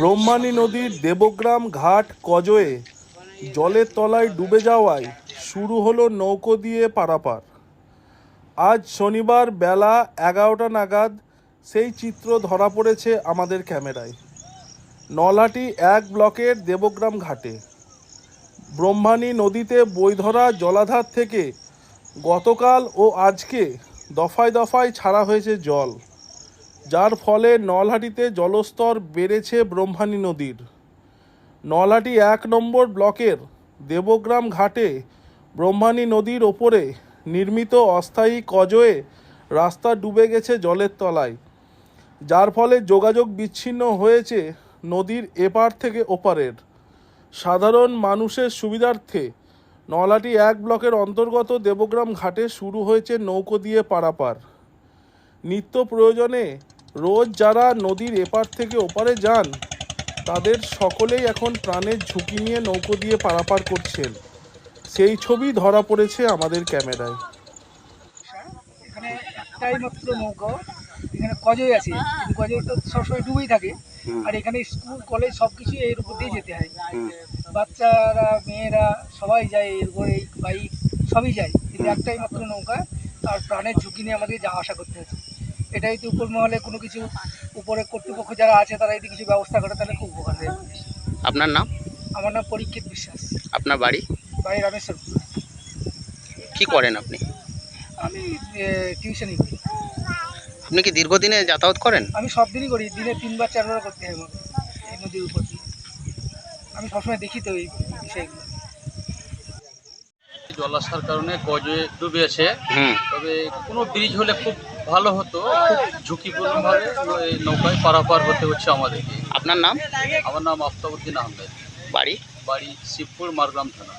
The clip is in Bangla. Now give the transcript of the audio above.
ব্রহ্মাণী নদীর দেবগ্রাম ঘাট কজয়ে। জলের তলায় ডুবে যাওয়ায় শুরু হলো নৌকো দিয়ে পারাপার। আজ শনিবার বেলা এগারোটা নাগাদ সেই চিত্র ধরা পড়েছে আমাদের ক্যামেরায়। নলাটি এক ব্লকের দেবগ্রাম ঘাটে। ব্রহ্মাণী নদীতে বৈধরা জলাধার থেকে গতকাল ও আজকে দফায় দফায় ছাড়া হয়েছে জল। যার ফলে নলহাটিতে জলস্তর বেড়েছে ব্রহ্মাণী নদীর। নলহাটি এক নম্বর ব্লকের দেবগ্রাম ঘাটে ব্রহ্মাণী নদীর ওপরে নির্মিত অস্থায়ী কজয়ে রাস্তা ডুবে গেছে জলের তলায়। যার ফলে যোগাযোগ বিচ্ছিন্ন হয়েছে নদীর এপার থেকে ওপারের। সাধারণ মানুষের সুবিধার্থে নলাটি এক ব্লকের অন্তর্গত দেবগ্রাম ঘাটে শুরু হয়েছে নৌকো দিয়ে পারাপার। নিত্য প্রয়োজনে রোজ যারা নদীর এপার থেকে ওপারে যান তাদের সকলেই এখন প্রাণের ঝুঁকি নিয়ে নৌকো দিয়ে পারাপার করছেন। সেই ছবি ধরা পড়েছে আমাদের ক্যামেরায়। এখানে একটাই মাত্র নৌকা এখানে কজই আছে। কজই তো সবসময় ডুবেই থাকে। আর এখানে স্কুল কলেজ সব কিছু এর উপর দিয়ে যেতে হয়। বাচ্চারা মেয়েরা সবাই যায় এর উপরে বাইক সবই যায়। কিন্তু একটাই মাত্র নৌকা আর প্রাণের ঝুঁকি নিয়ে আমাদের যাওয়া আসা করতে হচ্ছে। এটাই তো উপর মহলে কোনো কিছু উপরে কর্তৃপক্ষ যারা আছে তারা যদি কিছু ব্যবস্থা করে তাহলে খুব উপকার হয় আপনার নাম? আমার নাম পরীক্ষিত বিশ্বাস। আপনার বাড়ি? বাড়ি রামেশ্বরপুর। কি করেন আপনি? আমি টিউশনই করি। আপনি কি দীর্ঘদিনে যাতায়াত করেন? আমি সব দিনই করি দিনে তিনবার চারবার করতে হয় আমাকে এই নদীর উপর দিয়ে। আমি সবসময় দেখি তো এই বিষয়গুলো। জল আসার কারণে গজে ডুবেছে। তবে কোনো ব্রিজ হলে খুব ভালো হতো ঝুঁকিপূর্ণভাবে এই নৌকায় পারাপার হতে হচ্ছে আমাদেরকে। আপনার নাম? আমার নাম আফতাবুদ্দিন আহমেদ। বাড়ি? বাড়ি শিবপুর মারগ্রাম থানা।